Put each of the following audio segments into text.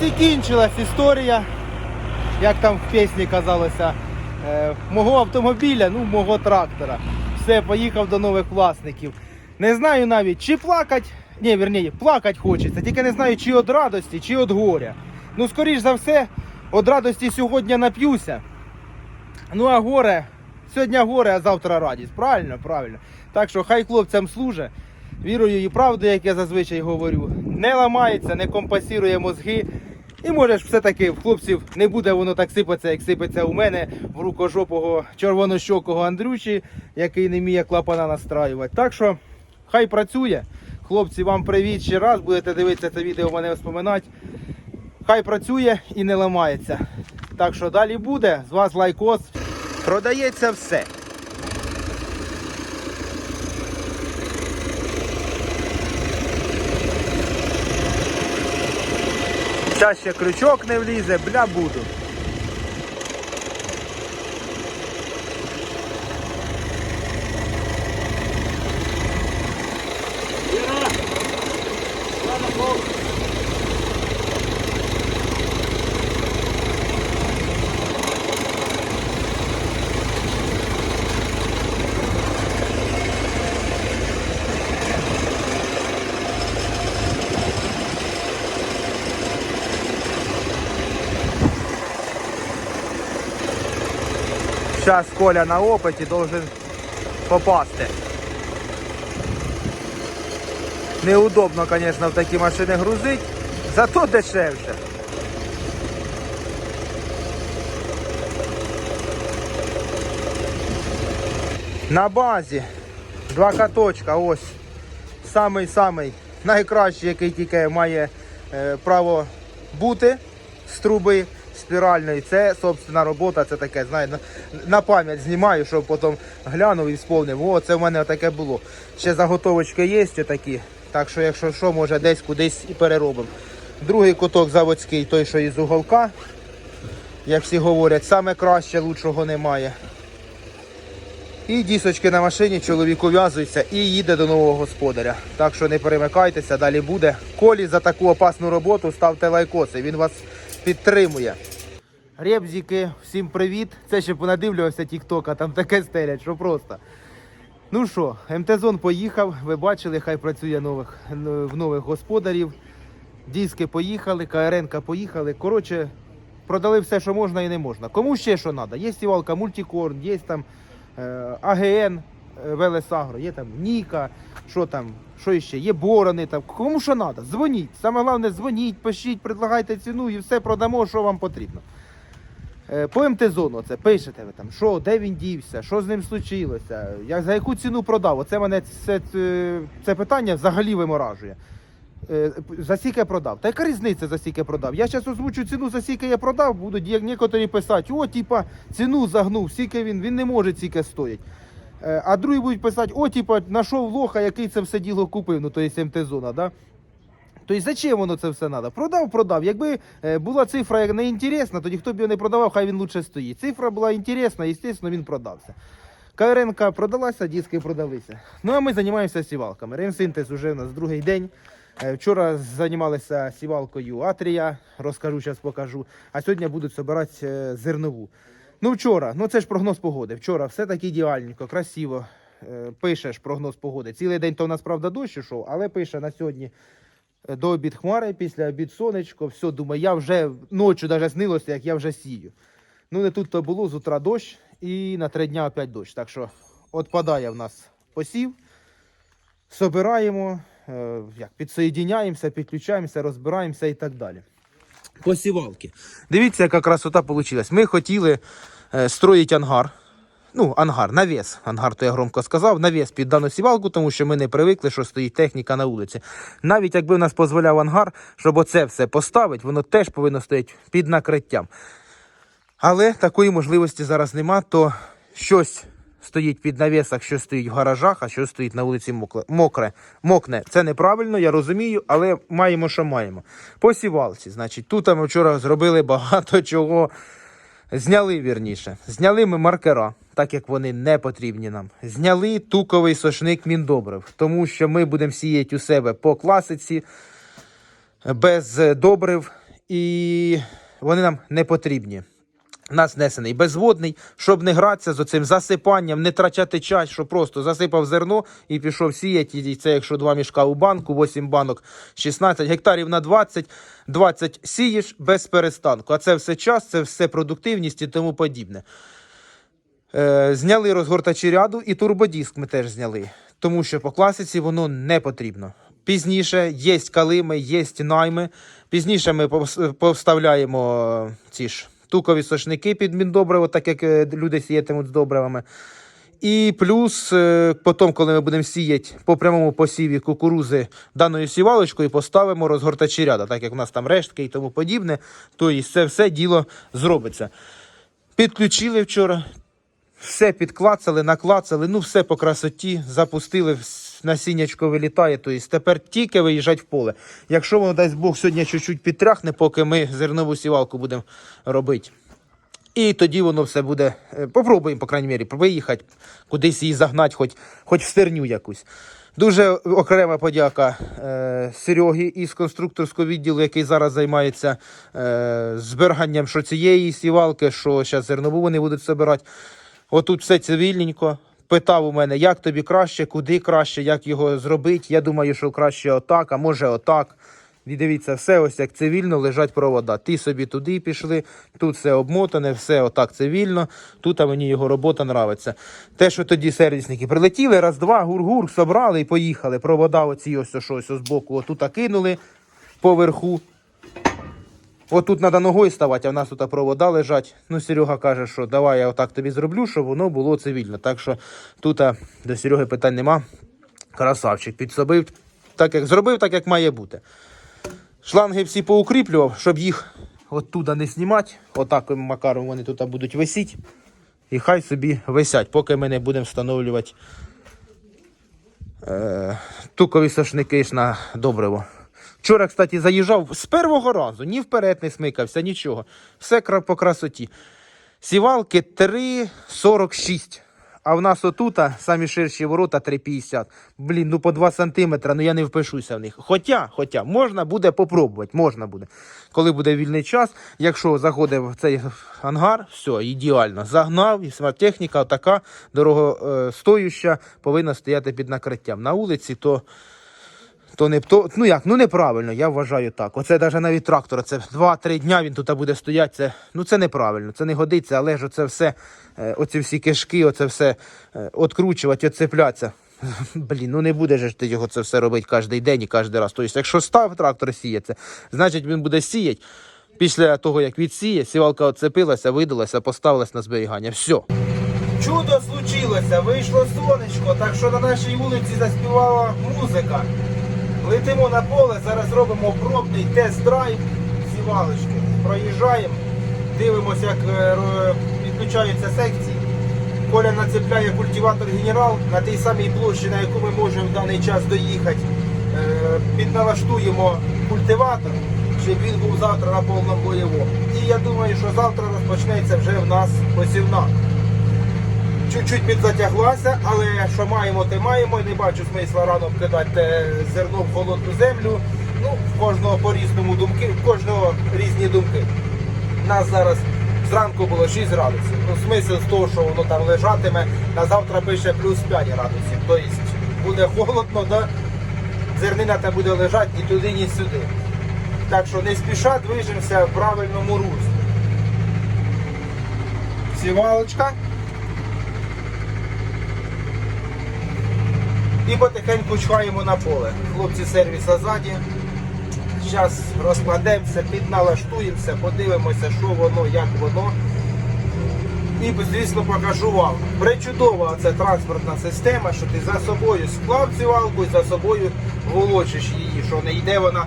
Ось і кінчилась історія, як там в пісні казалося, е, мого автомобіля, ну мого трактора. Все, поїхав до нових власників. Не знаю навіть, чи плакать, ні, вірніше, плакать хочеться, тільки не знаю, чи від радості, чи від горя. Ну, скоріш за все, від радості сьогодні нап'юся. Ну а горе, сьогодні горе, а завтра радість. Правильно, правильно. Так що хай хлопцям служить. Вірую і правду, як я зазвичай говорю. Не ламається, не компасірує мозги. І може ж все-таки в хлопців не буде воно так сипатися, як сипеться у мене в рукожопого червонощокого Андрючі, який не вміє клапана настраювати. Так що хай працює. Хлопці, вам привіт ще раз. Будете дивитися це відео, мене вспоминати. Хай працює і не ламається. Так що далі буде. З вас лайкос. Продається все. Зараз ще крючок не влізе, бля буду. Зараз Коля на опиті должен попасти. Неудобно, звісно, в такі машини грузить, зато дешевше. На базі два каточка, ось самий-самий найкращий, який тільки має е, право бути з труби спіральної. Це собственно робота, це таке, знає, на, на пам'ять знімаю, щоб потім глянув і сповнив. О, це в мене таке було. Ще заготовочки є такі. Так що, якщо що, може десь кудись і переробимо. Другий куток заводський, той, що із уголка. Як всі говорять, саме краще, лучшого немає. І дісочки на машині чоловік ув'язується і їде до нового господаря. Так що не перемикайтеся, далі буде. Колі за таку опасну роботу ставте лайкоси, він вас підтримує. Ребзіки, всім привіт. Це ще понадивлювався тіктока, там таке стелять, що просто. Ну що, МТ-зон поїхав, ви бачили, хай працює нових, в нових господарів. Диски поїхали, КРН поїхали. Коротше, продали все, що можна і не можна. Кому ще що треба? Є сівалка Мультикорн, є там е, АГН, е, Велесагро, є там Ніка, що там, що ще, є борони там. Кому що треба? Дзвоніть. Саме головне, дзвоніть, пишіть, предлагайте ціну і все продамо, що вам потрібно. Е, По МТ-зону це пишете ви там, що, де він дівся, що з ним случилося, як, за яку ціну продав. Оце мене це, це, питання взагалі виморажує. Е, За скільки продав? Та яка різниця за скільки продав? Я зараз озвучу ціну, за скільки я продав, будуть як некоторі писати, о, типа, ціну загнув, скільки він, він не може стільки стоїть. Е, А другі будуть писати, о, типа, знайшов лоха, який це все діло купив, ну то є МТ-зона, да? Тобто зачем воно це все треба? Продав, продав. Якби е, була цифра не інтересна, тоді хто б його не продавав, хай він лучше стоїть. Цифра була інтересна, і звісно, він продався. КРНК продалася, диски продалися. Ну а ми займаємося сівалками. Ремсинтез уже у нас другий день. Е, Вчора займалися сівалкою Атрія, розкажу, зараз покажу. А сьогодні будуть збирати е, зернову. Ну вчора, ну це ж прогноз погоди. Вчора все так ідеальненько, красиво. Пишеш прогноз погоди. Цілий день то у нас правда дощ ішов, але пише на сьогодні до обід хмари, після обід сонечко. Все, думаю, я вже ночі навіть снилося, як я вже сію. Ну не тут то було, з утра дощ і на три дня опять дощ. Так що отпадає в нас посів. Собираємо, е, як, підсоєдиняємося, підключаємося, розбираємося і так далі. Посівалки. Дивіться, яка красота вийшла. Ми хотіли е, строїти ангар. Ну, ангар, навіс. Ангар, то я громко сказав, навіс під дану сівалку, тому що ми не привикли, що стоїть техніка на вулиці. Навіть якби в нас дозволяв ангар, щоб оце все поставити, воно теж повинно стояти під накриттям. Але такої можливості зараз нема, то щось стоїть під навісах, що стоїть в гаражах, а що стоїть на вулиці мокле, мокре. Мокне. Це неправильно, я розумію, але маємо, що маємо. Посівалці, значить, тут ми вчора зробили багато чого. Зняли вірніше. Зняли ми маркера, так як вони не потрібні нам. Зняли туковий сошник міндобрив, тому що ми будемо сіяти у себе по класиці без добрив і вони нам не потрібні. Нас несений безводний, щоб не гратися з оцим засипанням, не трачати час, що просто засипав зерно і пішов сіяти. І це якщо два мішка у банку, 8 банок, 16 гектарів на 20, 20 сієш без перестанку. А це все час, це все продуктивність і тому подібне. Е, зняли розгортачі ряду і турбодиск ми теж зняли, тому що по класиці воно не потрібно. Пізніше є калими, є найми. Пізніше ми повставляємо ці ж тукові сошники під міндобриво, так як е, люди сіятимуть з добривами. І плюс, е, потім, коли ми будемо сіяти по прямому посіві кукурузи даною сівалочкою, поставимо розгортачі ряда, так як у нас там рештки і тому подібне, то і це все діло зробиться. Підключили вчора, все підклацали, наклацали, ну все по красоті, запустили, насіннячко вилітає. Тобто тепер тільки виїжджати в поле. Якщо воно дасть Бог сьогодні чуть-чуть підтряхне, поки ми зернову сівалку будемо робити. І тоді воно все буде. е, Попробуємо, по крайній мірі, виїхати, кудись її загнати, хоч, хоч в стерню якусь. Дуже окрема подяка е, Серегі із конструкторського відділу, який зараз займається е, зберіганням що цієї сівалки, що зараз зернову вони будуть збирати. Отут все цивільненько. Питав у мене, як тобі краще, куди краще, як його зробити. Я думаю, що краще отак, а може отак. І дивіться, все ось як цивільно лежать провода. Ти собі туди пішли, тут все обмотане, все отак цивільно. Тут а мені його робота нравиться. Те, що тоді сервісники прилетіли, раз-два, гур-гур, собрали і поїхали. Провода оці ось щось з боку, отут кинули поверху. Отут треба ногою ставати, а в нас тут провода лежать. Ну, Серега каже, що давай я отак тобі зроблю, щоб воно було цивільно. Так що тут до Сереги питань нема. Красавчик підсобив, так як зробив, так як має бути. Шланги всі поукріплював, щоб їх оттуда не знімати. Отаким макаром вони тут будуть висіти. І хай собі висять, поки ми не будемо встановлювати е, тукові сошники на добриво. Вчора, кстати, заїжджав з першого разу, ні вперед не смикався, нічого. Все по красоті. Сівалки 3,46. А в нас отута самі ширші ворота 3,50. Блін, ну по 2 сантиметри, ну я не впишуся в них. Хоча, хоча, можна буде попробувати, можна буде. Коли буде вільний час, якщо заходить в цей ангар, все, ідеально. Загнав, і техніка така дорогостоюща, повинна стояти під накриттям. На вулиці то то не то, ну як, ну неправильно, я вважаю так. Оце навіть навіть трактор, це 2-3 дня він тут буде стояти. Це, ну це неправильно, це не годиться, але ж оце все, е, оці всі кишки, оце все е, откручувати, оцеплятися. Блін, ну не буде ж ти його це все робити кожен день і кожен раз. Тобто, якщо став трактор сіяти, значить він буде сіяти. Після того, як відсіє, сівалка оцепилася, видалася, поставилась на зберігання. Все. Чудо случилося, вийшло сонечко, так що на нашій вулиці заспівала музика. Летимо на поле, зараз робимо пробний тест-драйв сівалочки. Проїжджаємо, дивимося, як е, ро- підключаються секції. Коля нацепляє культиватор генерал на тій самій площі, на яку ми можемо в даний час доїхати. Е, Підналаштуємо культиватор, щоб він був завтра на повному бойовому. І я думаю, що завтра розпочнеться вже в нас посівна чуть-чуть підзатяглася, але що маємо, те маємо. Не бачу смисла рано вкидати зерно в холодну землю. Ну, в кожного по різному думки, в кожного різні думки. У нас зараз зранку було 6 градусів. Ну, смисл з того, що воно там лежатиме, на завтра пише плюс 5 градусів. Тобто буде холодно, да? зернина та буде лежати ні туди, ні сюди. Так що не спіша движемося в правильному руслі. Сівалочка. І потихеньку чхаємо на поле. Хлопці сервіса ззаді. Зараз розкладемося, підналаштуємося, подивимося, що воно, як воно. І, звісно, покажу вам. Причудова ця транспортна система, що ти за собою склав цю валку і за собою волочиш її, що не йде вона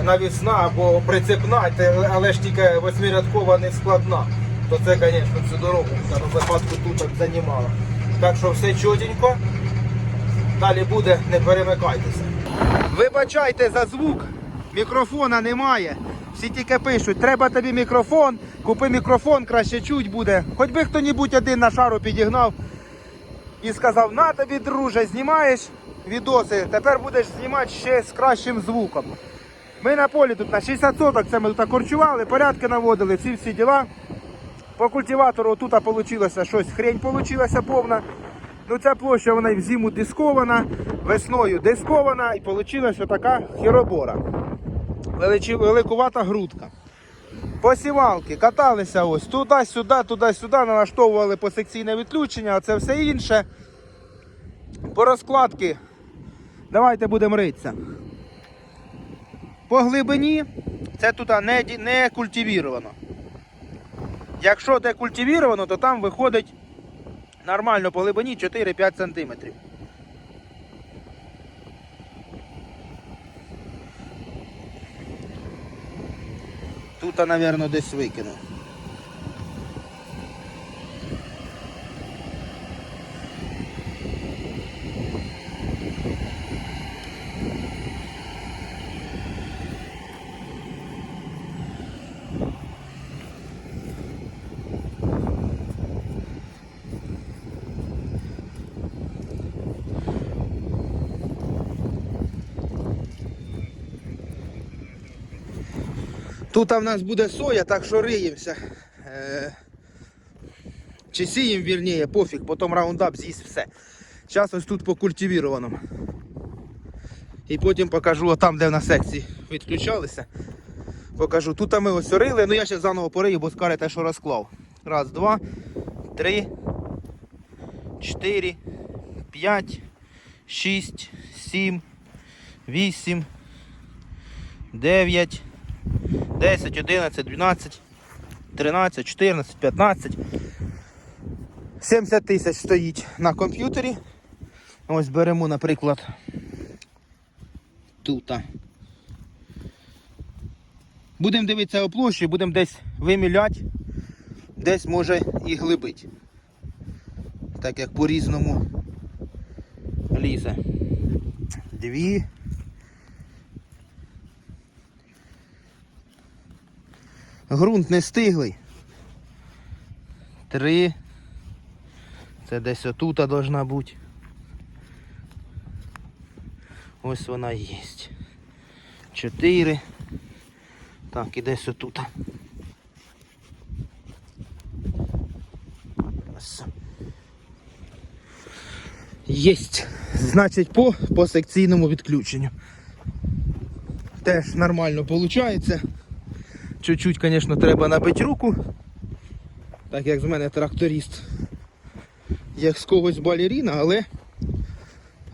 е, навісна або прицепна, але ж тільки восьмирядкова не складна. То це, звісно, всю дорогу в випадку тут займало. Так що все чотенько. Далі буде, не перемикайтеся. Вибачайте за звук, мікрофона немає. Всі тільки пишуть, треба тобі мікрофон, купи мікрофон, краще чуть буде. Хоч би хто-небудь один на шару підігнав і сказав, на тобі, друже, знімаєш відоси, тепер будеш знімати ще з кращим звуком. Ми на полі тут на 60 соток, це ми тут корчували, порядки наводили, ці всі діла. По культиватору тут вийшло щось, хрень вийшла повна. Ну ця площа вона і в зиму дискована, весною дискована і вийшла така хіробора. Великувата грудка. Посівалки, каталися ось туди-сюди, туди-сюди, налаштовували посекційне відключення, а це все інше. По розкладки. Давайте будемо ритися. По глибині це тут не, не культивіровано. Якщо де культивіровано, то там виходить нормально по глибині 4-5 см. Тут, мабуть, десь викинув. Тут в нас буде соя, так що риємося. Е, Чи сіємо, вірніше, пофіг, потім раундап з'їсть все. Зараз ось тут по культивірованому. І потім покажу там, де в нас секції відключалися. Покажу. Тут ми ось рили, ну я ще заново порию, бо скажете, що розклав. Раз, два, три, чотири, п'ять, шість, сім, вісім, дев'ять. 10, 11, 12, 13, 14, 15. 70 тисяч стоїть на комп'ютері. Ось беремо, наприклад, тут. Будемо дивитися о площі, будемо десь виміляти, десь може і глибить. Так як по-різному лізе. Дві. Грунт не стиглий. Три. Це десь отута должна бути. Ось вона є. Чотири. Так, і десь отута. Єсть. Значить, по, по секційному відключенню. Теж нормально виходить. Чуть-чуть, звісно, треба набити руку. Так як з мене тракторист. Як з когось балеріна, але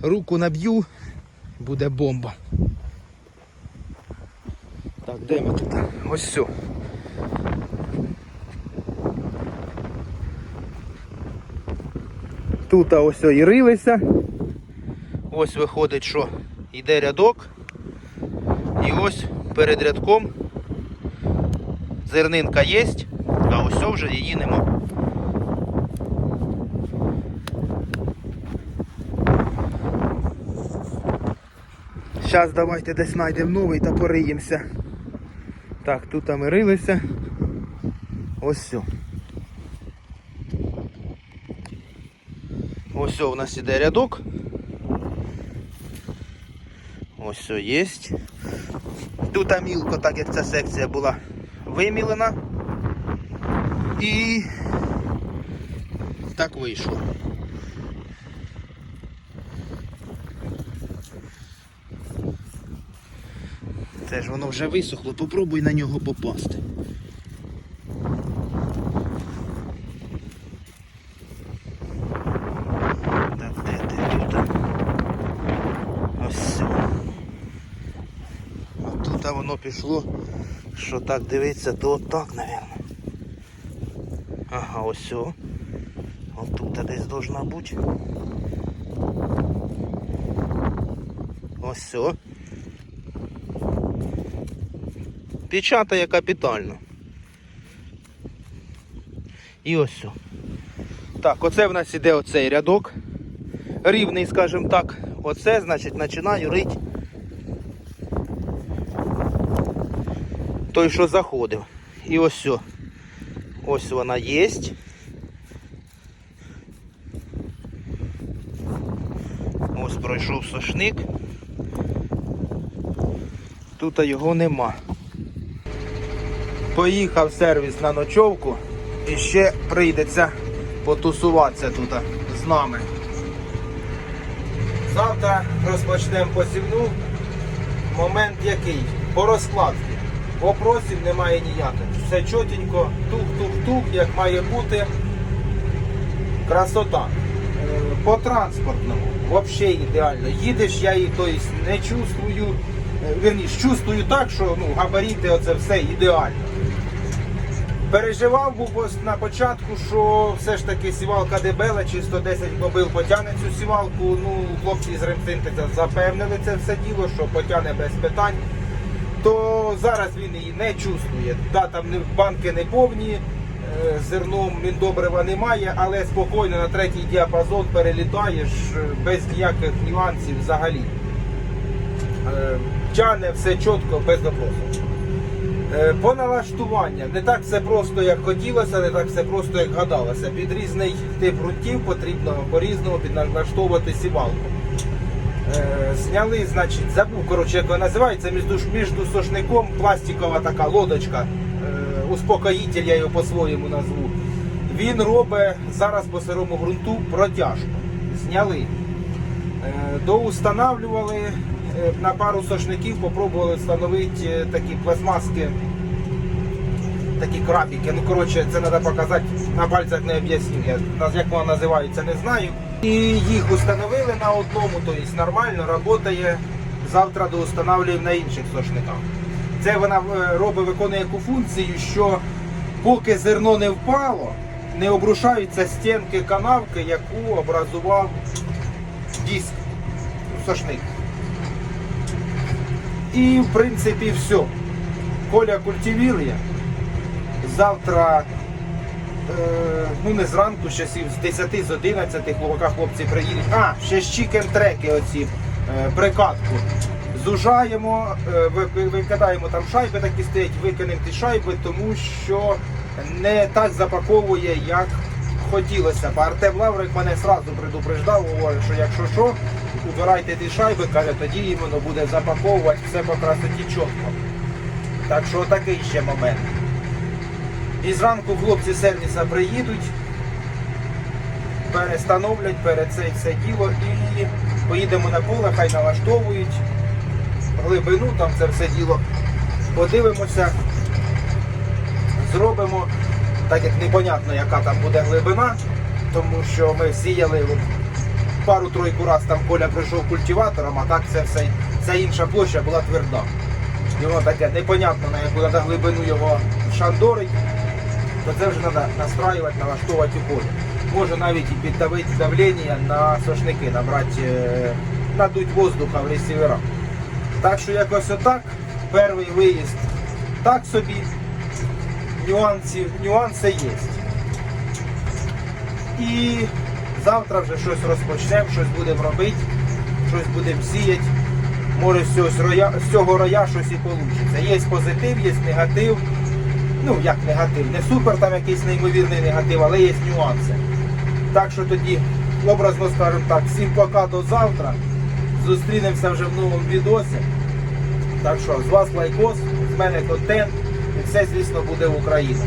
руку наб'ю, буде бомба. Так, де ми тут? Ось все. Тут ось і рилися. Ось виходить, що йде рядок. І ось перед рядком зернинка є, а ось вже її нема. Зараз давайте десь знайдемо новий та пориємося. Так, тут ми рилися. Ось все. Ось все, у нас іде рядок. Ось все є. Тут мілко, так як ця секція була вимілена. І так вийшло. Це ж воно вже висохло, попробуй на нього попасти. Так, де ти тут? Ось. все. Тут воно пішло, що так дивиться, то отак, мабуть. Ага, ось все. Отут десь должна бути. Ось. Печатає капітально. І ось все. Так, оце в нас іде оцей рядок. Рівний, скажімо так. Оце, значить, починаю рить. Той, що заходив. І ось все. Ось вона є. Ось пройшов сошник. Тут його нема. Поїхав сервіс на ночовку і ще прийдеться потусуватися тут з нами. Завтра розпочнемо посівну. Момент який? По розкладці. Вопросів немає ніяких. Все чотенько, тух-тух-тух, як має бути. Красота. Е, По транспортному взагалі ідеально. Їдеш, я її тобто, не чувствую. е, Вірніше, чувствую так, що ну, габаріти, оце все ідеально. Переживав був на початку, що все ж таки сівалка дебела, чи 110 кобил потягне цю сівалку. Ну, хлопці з ремсинтеза запевнили це все діло, що потягне без питань. То зараз він її не чувствує. Да, там банки не повні, е, зерном міндобрива немає, але спокійно на третій діапазон перелітаєш е, без ніяких нюансів взагалі. Е, Тягне все чітко, без вопросу. Е, По налаштуванню не так все просто, як хотілося, не так все просто, як гадалося. Під різний тип ґрунтів потрібно по-різному підналаштовувати сівалку. Е, Зняли, значить, забув, коротше, як вона називається, між, сошником пластикова така лодочка. Е, Успокоїтель, я його по-своєму назву. Він робить зараз по сирому ґрунту протяжку. Зняли. Е, Доустанавлювали на пару сошників, попробували встановити такі пластмаски, такі крапіки. Ну, коротше, це треба показати, на пальцях не об'ясню. Як воно називається, не знаю. І їх установили на одному, тобто нормально, працює. Завтра доустанавлюємо на інших сошниках. Це вона е, робить, виконує яку функцію, що поки зерно не впало, не обрушаються стінки канавки, яку образував диск, сошник. І в принципі все. Коля культивірує. Завтра, ну не зранку, з з 10 з 11 хлопака хлопці приїдуть. А, ще ж чікен-треки оці, е, прикатку. Зужаємо, е, ви- ви- викидаємо там шайби, такі стоять, викинемо ті шайби, тому що не так запаковує, як хотілося. б. Артем Лаврик мене одразу предупреждав, говорить, що якщо що, убирайте ті шайби, каже, тоді іменно буде запаковувати все по красоті чітко. Так що такий ще момент. І зранку хлопці з сервіса приїдуть, перестановлять перед це все діло і поїдемо на поле, хай налаштовують глибину, там це все діло. Подивимося, зробимо, так як непонятно, яка там буде глибина, тому що ми сіяли пару-тройку раз там Коля прийшов культиватором, а так це все, ця інша площа була тверда. І воно таке непонятно, на яку треба глибину його шандорить, це вже треба настраювати, налаштовувати у. Може навіть і піддавити давлення на сошники, набрати, е, надуть воздуха в ресіверах. Так що якось отак, перший виїзд так собі, нюанси, нюанси є. І завтра вже щось розпочнемо, щось будемо робити, щось будемо сіяти. Може з цього роя щось і вийде. Є позитив, є негатив. Ну, як негатив, не супер там якийсь неймовірний негатив, але є нюанси. Так що тоді, образно скажемо так, всім пока до завтра. Зустрінемося вже в новому відосі. Так що з вас лайкос, з мене контент і все, звісно, буде в Україні.